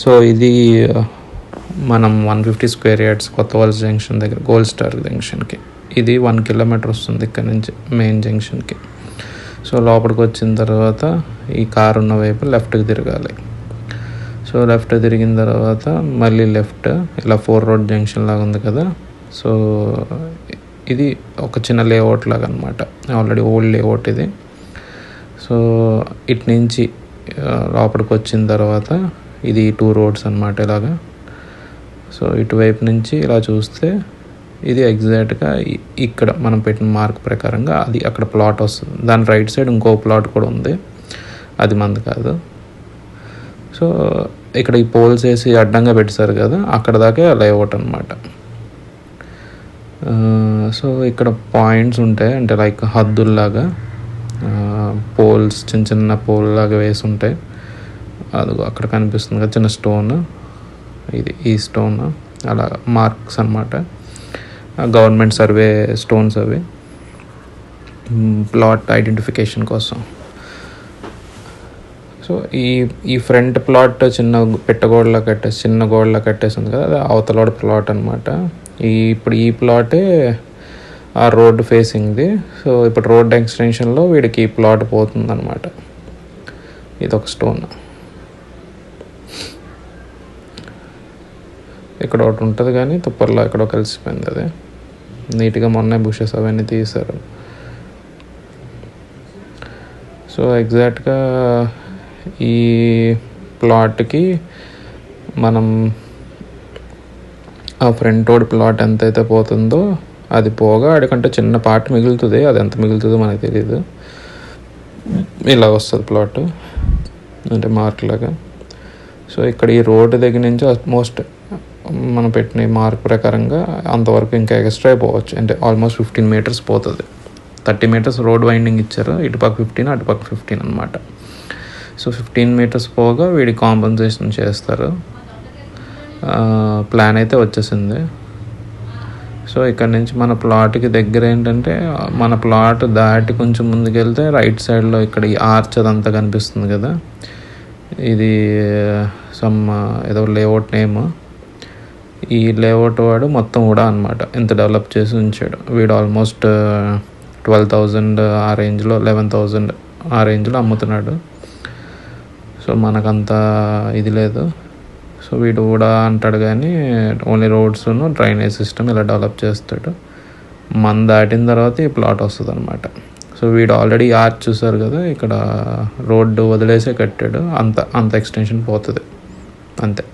So ఇది uh, మనం one fifty square yards కొత్త వలస జంక్షన్ దగ్గర గోల్డ్ స్టార్ జంక్షన్కి. ఇది వన్ కిలోమీటర్ వస్తుంది ఇక్కడ నుంచి మెయిన్ జంక్షన్కి. సో లోపలికి వచ్చిన తర్వాత ఈ కారు ఉన్న వైపు లెఫ్ట్కి తిరగాలి. సో లెఫ్ట్ తిరిగిన తర్వాత మళ్ళీ లెఫ్ట్ ఇలా ఫోర్ రోడ్ జంక్షన్ లాగా ఉంది కదా. సో ఇది ఒక చిన్న లేఅవుట్ లాగా అనమాట ఆల్రెడీ ఓల్డ్ లేఅవుట్ ఇది. సో ఇటు నుంచి uh, లోపలికి వచ్చిన తర్వాత ఇది టూ రోడ్స్ అనమాట ఇలాగా. సో ఇటువైపు నుంచి ఇలా చూస్తే ఇది ఎగ్జాక్ట్గా ఇక్కడ మనం పెట్టిన మార్క్ ప్రకారంగా అది అక్కడ ప్లాట్ వస్తుంది. దాని రైట్ సైడ్ ఇంకో ప్లాట్ కూడా ఉంది. అది మంది కాదు. సో ఇక్కడ ఈ పోల్స్ వేసి అడ్డంగా పెట్టేశారు కదా అక్కడ దాకే లేఅవుట్ అనమాట సో ఇక్కడ పాయింట్స్ ఉంటాయి. అంటే లైక్ హద్దుల్లాగా పోల్స్ చిన్న చిన్న పోల్ లాగా వేసి ఉంటాయి. అదిగో అక్కడ కనిపిస్తుంది కదా చిన్న స్టోన్ ఇది ఈ స్టోన్ అలా మార్క్స్ అనమాట గవర్నమెంట్ సర్వే స్టోన్స్ అవి. ప్లాట్ ఐడెంటిఫికేషన్ కోసం. సో ఈ ఈ ఫ్రంట్ ప్లాట్ చిన్న పెట్టగోడలా కట్టేసి చిన్న గోడలా కట్టేసింది కదా అది అవతలోడ ప్లాట్ అనమాట ఈ ఇప్పుడు ఈ ప్లాటే ఆ రోడ్డు ఫేసింగ్ది సో ఇప్పుడు రోడ్ ఎక్స్టెన్షన్లో వీడికి ఈ ప్లాట్ పోతుంది అనమాట ఇది ఒక స్టోన్ ఇక్కడ ఒకటి ఉంటుంది కానీ తుప్పర్లో ఎక్కడో కలిసిపోయింది అది. నీట్గా మొన్నే బుషెస్ అవన్నీ తీశారు. సో ఎగ్జాక్ట్గా ఈ ప్లాట్కి మనం ఆ ఫ్రంట్ రోడ్ ప్లాట్ ఎంతైతే పోతుందో అది పోగా ఆడికంటే చిన్న పార్ట్ మిగులుతుంది. అది ఎంత మిగులుతుందో మనకు తెలియదు ఇలా వస్తుంది ప్లాట్. అంటే మార్క్ లాగా. సో ఇక్కడ ఈ రోడ్డు దగ్గర నుంచి ఆల్మోస్ట్ మనం పెట్టిన మార్క్ ప్రకారంగా అంతవరకు ఇంకా ఎక్స్ట్రా పోవచ్చు అంటే ఆల్మోస్ట్ ఫిఫ్టీన్ మీటర్స్ పోతుంది. థర్టీ మీటర్స్ రోడ్ వైండింగ్ ఇచ్చారు. ఇటుపక్క ఫిఫ్టీన్ అటుపక్క ఫిఫ్టీన్ అనమాట సో ఫిఫ్టీన్ మీటర్స్ పోగా వీడి కాంపన్సేషన్ చేస్తారు. ప్లాన్ అయితే వచ్చేసింది. సో ఇక్కడ నుంచి మన ప్లాట్కి దగ్గర ఏంటంటే మన ప్లాట్ దాటి కొంచెం ముందుకెళ్తే రైట్ సైడ్లో ఇక్కడ ఈ ఆర్చ్ అదంతా కనిపిస్తుంది కదా. ఇది సమ్ ఏదో లేఅవుట్ నేమ్ ఈ లేఅవుట్ వాడు మొత్తం కూడా అనమాట ఇంత డెవలప్ చేసి ఉంచాడు. వీడు ఆల్మోస్ట్ ట్వెల్వ్ థౌజండ్ ఆ రేంజ్లో లెవెన్ థౌజండ్ ఆ రేంజ్లో అమ్ముతున్నాడు. సో మనకంత ఇది లేదు. సో వీడు కూడా అంటాడు కానీ ఓన్లీ రోడ్స్ను డ్రైనేజ్ సిస్టమ్ ఇలా డెవలప్ చేస్తాడు. మన దాటిన తర్వాత ఈ ప్లాట్ వస్తుంది అనమాట సో వీడు ఆల్రెడీ ఆర్చ్ చూసారు కదా ఇక్కడ రోడ్డు వదిలేసే కట్టాడు. అంత అంత ఎక్స్టెన్షన్ పోతుంది. అంతే.